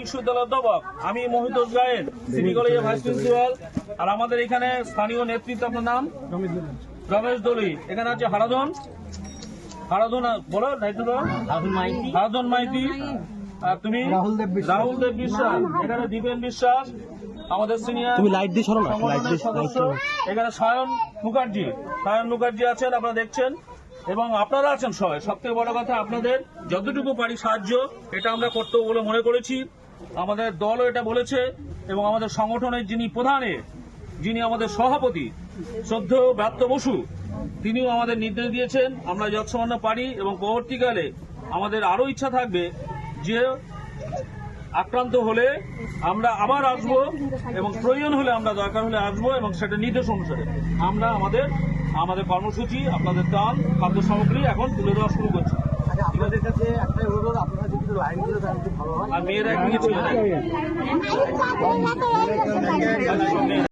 বিশ্ববিদ্যালয়ের আমি মহিতোষ গায়েন সিটি কলেজের ভাইস প্রিন্সিপাল। আর আমাদের এখানে স্থানীয় নেতৃত্ব আপনার নাম? রমেশ দলি। এখানে আছে হারাধন। হারাধন বলো হারাধন মাইতি। আর তুমি? রাহুল দেব বিশ্বাস। রাহুল দেব বিশ্বাস। এখানে দীপেন বিশ্বাস আমাদের সিনিয়র তুমি লাইট দিয়ে সরো না লাইট দিয়ে সদস্য। এখানে সায়ন মুখার্জি। সায়ন মুখার্জি আছেন আপনারা দেখছেন। এবং আপনারা আছেন সবাই। সব থেকে বড় কথা আপনাদের যতটুকু পারি সাহায্য এটা আমরা কর্তব্য বলে মনে করেছি। আমাদের দলও এটা বলেছে এবং আমাদের সংগঠনের যিনি প্রধানে, যিনি আমাদের সভাপতি, শ্রদ্ধেয় ব্রাত্য বসু, তিনিও আমাদের নির্দেশ দিয়েছেন, আমরা যৎসামান্য পারি এবং পরবর্তীকালে আমাদের আরও ইচ্ছা থাকবে যে আক্রান্ত হলে আমরা আবার আসব এবং প্রয়োজন হলে আমরা দরকার হলে আসব এবং সেটা নির্দেশ অনুসারে। আমরা আমাদের আমাদের কর্মসূচি, আপনাদের ত্রাণ খাদ্য সামগ্রী এখন তুলে দেওয়া শুরু করছি। আর মেয়েরা